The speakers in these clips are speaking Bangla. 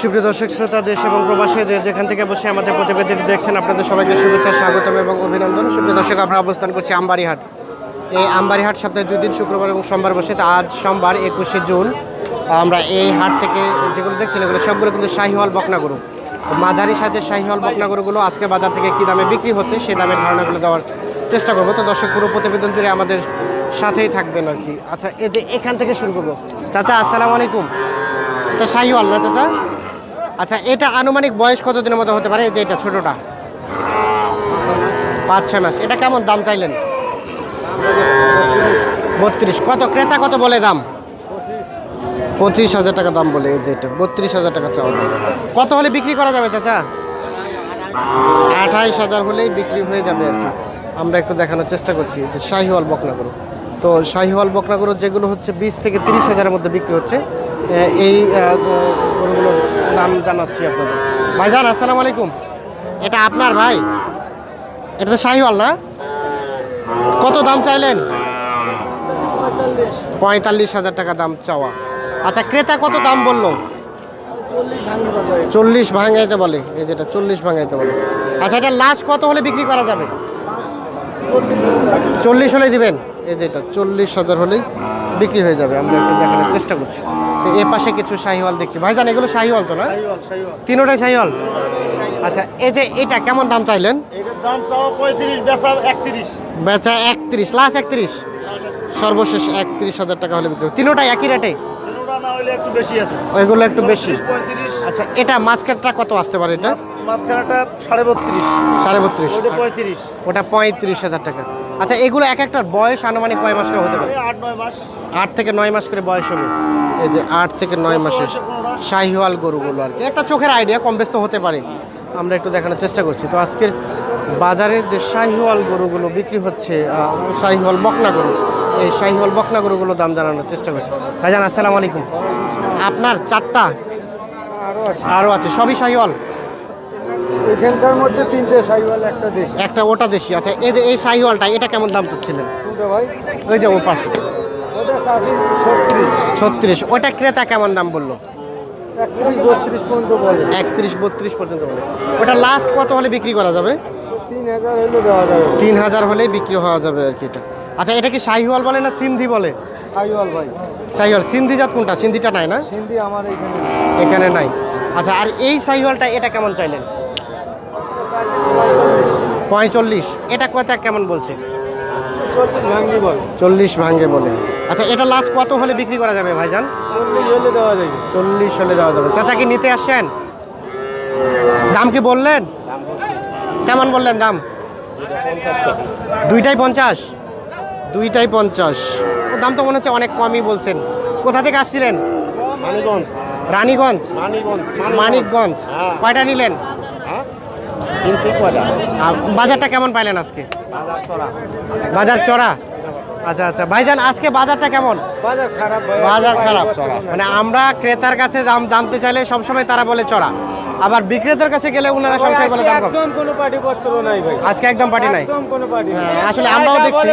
সুপ্রিয় দর্শক, শ্রোতা, দেশ এবং প্রবাসী যে যেখান থেকে বসে আমাদের প্রতিবেদন দেখছেন, আপনাদের সবাইকে শুভেচ্ছা, স্বাগতম এবং অভিনন্দন। সুপ্রিয় দর্শক, আমরা অবস্থান করছি আমবাড়িহাট। এই আমবাড়িহাট সপ্তাহে দুই দিন শুক্রবার এবং সোমবার বসে আজ সোমবার, একুশে জুন। আমরা এই হাট থেকে যেগুলো দেখছেন, এগুলো সবগুলো কিন্তু শাহিওয়াল বকনা তো মাঝারি সাজের শাহিওয়াল বকনা গরুগুলো আজকে বাজার থেকে কী দামে বিক্রি হচ্ছে সেই দামের ধারণাগুলো দেওয়ার চেষ্টা করব। তো দর্শক, পুরো প্রতিবেদন জুড়ে আমাদের সাথেই থাকবেন আর কি। আচ্ছা এই যে এখান থেকে শুরু করব। চাচা, আসসালামু আলাইকুম। এটা শাহিওয়াল না, চাচা? আচ্ছা এটা আনুমানিক বয়স কত দিনের মতো হতে পারে? যে এটা ছোটোটা। পাঁচ, ছয় মাস। এটা কেমন দাম চাইলেন? বত্রিশ। কত? ক্রেতা কত বলে দাম? পঁচিশ হাজার টাকা দাম বলে, এই যে এটা। বত্রিশ হাজার টাকা চাওয়া দাম। কত হলে বিক্রি করা যাবে, চাচা? আঠাইশ হাজার হলেই বিক্রি হয়ে যাবে আর কি। আমরা একটু দেখানোর চেষ্টা করছি যে শাহিওয়াল বকনাগরু। তো শাহিওয়াল বকনাগরু যেগুলো হচ্ছে, বিশ থেকে তিরিশ হাজারের মধ্যে বিক্রি হচ্ছে। এই আহ, গরুগুলোর দাম জানাচ্ছি আপনাদের। ভাইজান আসসালামু আলাইকুম। এটা আপনার ভাই? এটা তো শাহিওয়াল না? কত দাম চাইলেন? পঁয়তাল্লিশ হাজার টাকা দাম চাওয়া। আচ্ছা ক্রেতা কত দাম বলল? চল্লিশ ভাঙাইতে বলে এই যেটা চল্লিশ ভাঙাইতে বলে। আচ্ছা এটা লাস্ট কত হলে বিক্রি করা যাবে? চল্লিশ হলে দিবেন এই যেটা চল্লিশ হাজার হলেই। বিক্রি হয়ে যাবে আমরা একটু দেখানোর চেষ্টা করছি। তো এ পাশে কিছু শাহিওয়াল দেখছি। ভাইজান এগুলো শাহিওয়াল তো না? তিনোটাই শাহিওয়াল? আচ্ছা এই যে এটা কেমন দাম চাইলেন? দাম চাওয়া পঁয়ত্রিশ বেচা একত্রিশ। বেচা একত্রিশ লাস্ট একত্রিশ? সর্বশেষ একত্রিশ হাজার টাকা হলে বিক্রি। তিনোটাই একই রেটে? একটু বেশি আছে। ওইগুলো একটু বেশি। আচ্ছা এটা মাঝখানটা কত আসতে পারে এটা? মাঝখানাটা সাড়ে বত্রিশ। সাড়ে বত্রিশ। পঁয়ত্রিশ। ওটা পঁয়ত্রিশ হাজার টাকা। আচ্ছা এগুলো এক একটার বয়স আনুমানিক কয় মাস করে হতে পারে? আট নয় মাস। আট থেকে নয় মাস করে বয়স হবে। এই যে আট থেকে নয় মাসের শাহিওয়াল গরুগুলো আর কি। একটা চোখের আইডিয়া কম বেশ তো হতে পারে। আমরা একটু দেখানোর চেষ্টা করছি। তো আজকের বাজারের যে শাহিওয়াল গরুগুলো বিক্রি হচ্ছে শাহিওয়াল বকনা গরু এই শাহিওয়াল বকনা গরুগুলো দাম জানানোর চেষ্টা করছি। ভাইজান আসসালামু আলাইকুম। আপনার চারটা আরও আছে। আরও আছে। সবই শাহিওয়াল? এখানকার মধ্যে তিনটে সাইওয়াল একটা দেশ। একটা ওটা দেশি আচ্ছা এই যে এই শাহিওয়ালটা এটা কেমন দাম ভাই। ওই যে ও পাশে ওটা চাষি ছত্রিশ। ছত্রিশ ওটা ক্রেতা কেমন দাম বলল? একত্রিশ বত্রিশ পর্যন্ত বলে। ওটা লাস্ট কত হলে বিক্রি করা যাবে? তিন হাজার হলে বিক্রি হওয়া যাবে আর কি এটা। আচ্ছা এটা কি শাহিওয়াল বলে না সিন্ধি বলে? সাইওয়াল ভাই। শাহিওয়াল সিন্ধি জাত কোনটা? সিন্ধিটা নাই না? হিন্দি আমার এখানে এখানে নাই। আচ্ছা আর এই শাহিওয়ালটা এটা কেমন চাইলেন? পঁয়তাল্লিশ। এটা কত কেমন বলছে? চল্লিশ বল। চল্লিশ ভাঙ্গে বলে। আচ্ছা এটা লাস্ট কত হলে বিক্রি করা যাবে ভাইজান? চল্লিশ হলে দেওয়া যাবে। চল্লিশ হলে দেওয়া যাবে। চাচা কি নিতে আসছেন? দাম কি বললেন? কেমন বললেন দাম? দুইটাই পঞ্চাশ। দুইটাই পঞ্চাশ। ও দাম তো মনে হচ্ছে অনেক কমই বলছেন। কোথা থেকে আসছিলেন? মানিগঞ্জ রানীগঞ্জ? মানিগঞ্জ মানিকগঞ্জ। হ্যাঁ। কয়টা নিলেন হ্যাঁ তিনশো কয়টা আর বাজারটা কেমন পাইলেন আজকে? বাজার চড়া। আচ্ছা আচ্ছা। ভাইজান আজকে বাজারটা কেমন? বাজার খারাপ বাজার খারাপ মানে আমরা ক্রেতার কাছে জানতে চাইলে সবসময় তারা বলে চড়া। আবার বিক্রেতার কাছে গেলে ওনারা সবসময় বলে দাম কম? একদম কোনো পার্টি পত্র নাই ভাই। আজকে একদম পার্টি নাই? একদম কোনো পার্টি নাই। হ্যাঁ, আসলে আমরাও দেখছি।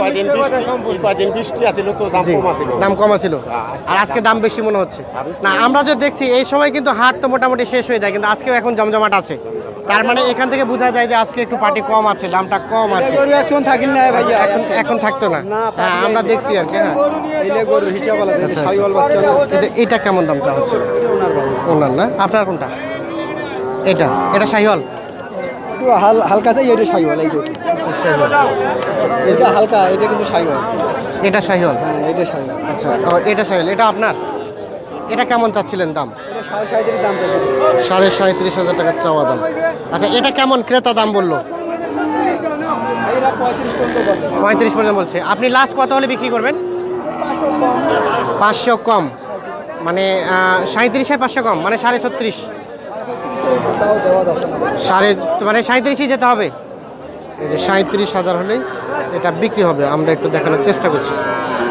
কয়দিন বৃষ্টি কয়দিন বৃষ্টি আছিল তো দাম কম আছিল। দাম কম ছিল আর আজকে দাম বেশি মনে হচ্ছে। না আমরা যে দেখছি এই সময় কিন্তু হাট তো মোটামুটি শেষ হয়ে যায় কিন্তু আজকেও এখন জমজমাট আছে। তার মানে এখান থেকে বোঝা যায় যে আজকে একটু পার্টি কম আছে দামটা কম আর এখন থাকিল না ভাইয়া। এখন এখন থাকতো না। হ্যাঁ আমরা দেখছি আর কি হ্যাঁ। গরু হিসাব আলাদা। আচ্ছা, সাইওয়াল বাচ্চা আছে যে এটা কেমন দাম চা হচ্ছে ওনার ভাই। ওনার না? আপনার কোনটা? এটা এটা শাহিওয়াল। হালকা চাই এটা সাইওয়াল এই শাহিওয়াল এটা হালকা এটা কিন্তু সাইওয়াল এটা শাহিওয়াল? হ্যাঁ এটা সাইওয়াল আচ্ছা এটা শাহিওয়াল এটা আপনার? এটা কেমন চাচ্ছিলেন দাম? সাড়ে সাঁত্রিশ হাজার টাকার চাওয়া দাম। আচ্ছা এটা কেমন ক্রেতা দাম বলল? পঁয়ত্রিশ পর্যন্ত বলছে। আপনি লাস্ট কত হলে বিক্রি করবেন? পাঁচশো কম। মানে সাঁত্রিশে পাঁচশো কম মানে সাড়ে ছত্রিশ তাও দেওয়া যাচ্ছে না সাড়ে মানে সাঁত্রিশই যেতে হবে। এই যে সাঁত্রিশ হাজার হলেই এটা বিক্রি হবে। আমরা একটু দেখানোর চেষ্টা করছি।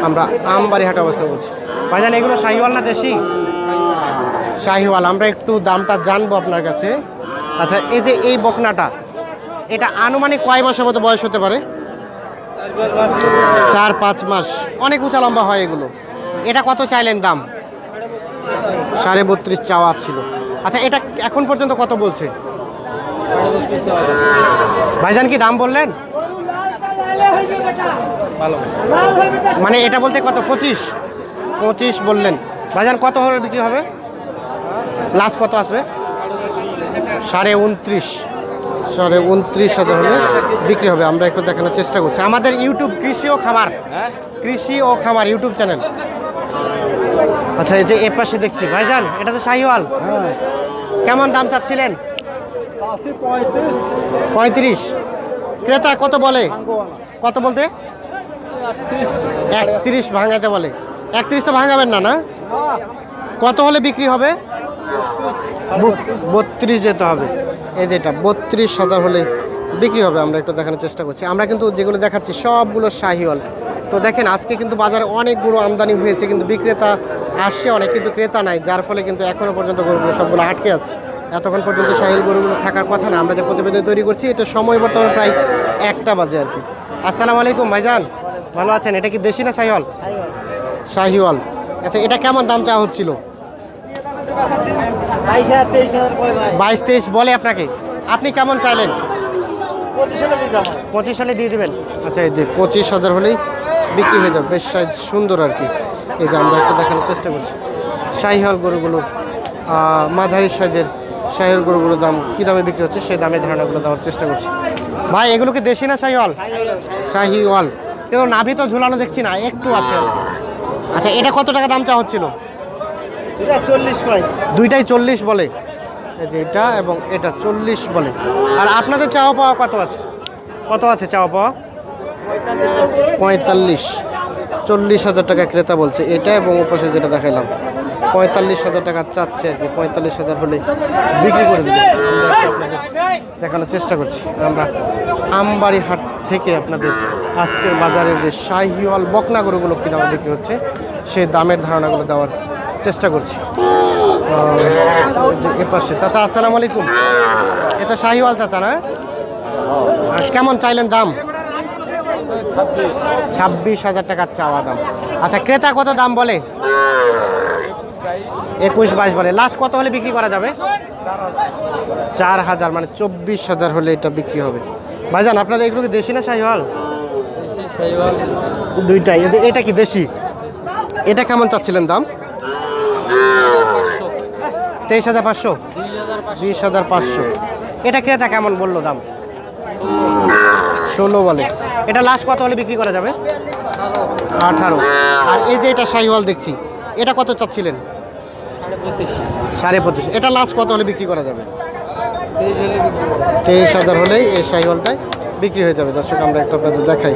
আমরা আমবাড়ি হাটে অবস্থা করছি। ভাইজান, এগুলো শাহিওয়াল না দেশি? শাহিওয়াল। আমরা একটু দামটা জানব আপনার কাছে। আচ্ছা এই যে এই বকনাটা, এটা আনুমানিক কয় মাসের মতো বয়স হতে পারে? চার পাঁচ মাস। অনেক উঁচা লম্বা হয় এগুলো। এটা কত চাইলেন দাম? সাড়ে বত্রিশ চাওয়া ছিল। আচ্ছা এটা এখন পর্যন্ত কত বলছে? ভাইজান কি দাম বললেন? মানে এটা বলতে কত? পঁচিশ? পঁচিশ বললেন। ভাইজান কত হলে বিক্রি হবে? লাস্ট কত আসবে? সাড়ে উনত্রিশ। সাড়ে উনত্রিশ হাজার হলে বিক্রি হবে। আমরা একটু দেখানোর চেষ্টা করছি। আমাদের ইউটিউব কৃষি ও খামার। কৃষি ও খামার ইউটিউব চ্যানেল। আচ্ছা এই যে এ পাশে দেখছি। ভাইজান, এটা তো শাহিওয়াল। কেমন দাম চাচ্ছিলেন? পঁয়ত্রিশ। ক্রেতা কত বলে? কত বলতে? একত্রিশ ভাঙাতে বলে। একত্রিশ তো ভাঙাবেন না না? না কত হলে বিক্রি হবে? বত্রিশ যেতে হবে। এই যেটা বত্রিশ হাজার হলে বিক্রি হবে, আমরা একটু দেখানোর চেষ্টা করছি। আমরা কিন্তু যেগুলো দেখাচ্ছি, সবগুলো শাহিওয়াল। তো দেখেন আজকে কিন্তু বাজারে অনেকগুলো আমদানি হয়েছে কিন্তু বিক্রেতা আসছে অনেক কিন্তু ক্রেতা নাই যার ফলে কিন্তু এখনও পর্যন্ত গরুগুলো সবগুলো আটকে আছে। এতক্ষণ পর্যন্ত শাহিল গরুগুলো থাকার কথা না আমরা যে প্রতিবেদন তৈরি করছি এটা সময় বর্তমানে প্রায় একটা বাজে আর কি। আসসালামু আলাইকুম ভাইজান। ভালো আছেন? এটা কি দেশি না শাহিওয়াল শাহিওয়াল আচ্ছা এটা কেমন দাম চাওয়া হচ্ছিল? বাইশ তেইশ বলে আপনাকে। আপনি কেমন চাইলেন? পঁচিশ হলে দিয়ে দিবেন। আচ্ছা এই যে পঁচিশ হাজার হলেই বিক্রি হয়ে যাবে। বেশ সাইজ সুন্দর আর কি। এই যে আমরা একটু দেখানোর চেষ্টা করছি। শাহিহল গরুগুলো আহ, মাঝারি সাইজের শাহিহল গরুগুলোর দাম কী দামে বিক্রি হচ্ছে সেই দামে ধারণাগুলো দেওয়ার চেষ্টা করছি। ভাই এগুলো কি দেশি না শাহিওয়াল? শাহিওয়াল। কেউ নাভি তো ঝুলানো দেখছি না একটু আছে। আচ্ছা এটা কত টাকা দাম চা হচ্ছিল দুইটাই চল্লিশ বলে। এই যে এটা এবং এটা চল্লিশ বলে। আর আপনাদের চাওয়া পাওয়া কত আছে? কত আছে চাওয়া পাওয়া? পঁয়তাল্লিশ। চল্লিশ হাজার টাকা ক্রেতা বলছে। এটা এবং ওপাশে যেটা দেখাইলাম, পঁয়তাল্লিশ হাজার টাকা চাচ্ছে আর কি। পঁয়তাল্লিশ হাজার হলে বিক্রি করে আমরা দেখানোর চেষ্টা করছি। আমরা আমবাড়ি হাট থেকে আপনাদের আজকের বাজারের যে শাহিওয়াল বকনা গরুগুলো কী দামে বিক্রি হচ্ছে, সেই দামের ধারণাগুলো দেওয়ার চেষ্টা করছি। এ পাশে। চাচা, আসসালামু আলাইকুম। এটা শাহিওয়াল চাচা না? কেমন চাইলেন দাম? ছাব্বিশ হাজার টাকার চাওয়া দাম। আচ্ছা ক্রেতা কত দাম বলে? একুশ বাইশ বলে। লাস্ট কত হলে বিক্রি করা যাবে? চার হাজার মানে চব্বিশ হাজার হলে এটা বিক্রি হবে। ভাইজান আপনাদের এগুলো কি দেশি না শাহিওয়াল? দুইটাই। এটা কি দেশি? এটা কেমন চাচ্ছিলেন দাম? তেইশ হাজার পাঁচশো। বিশ হাজার পাঁচশো। এটা ক্রেতা কেমন বলল দাম? ষোলো বলে। এটা লাস্ট কত হলে বিক্রি করা যাবে? আঠারো। আর এই যে এটা শাহিওয়াল দেখছি এটা কত চাচ্ছিলেন? সাড়ে পঁচিশ। এটা লাস্ট কত হলে বিক্রি করা যাবে। তেইশ হাজার হলেই এই শাহিওয়ালটাই বিক্রি হয়ে যাবে। দর্শক আমরা একটু আপনাদের দেখাই।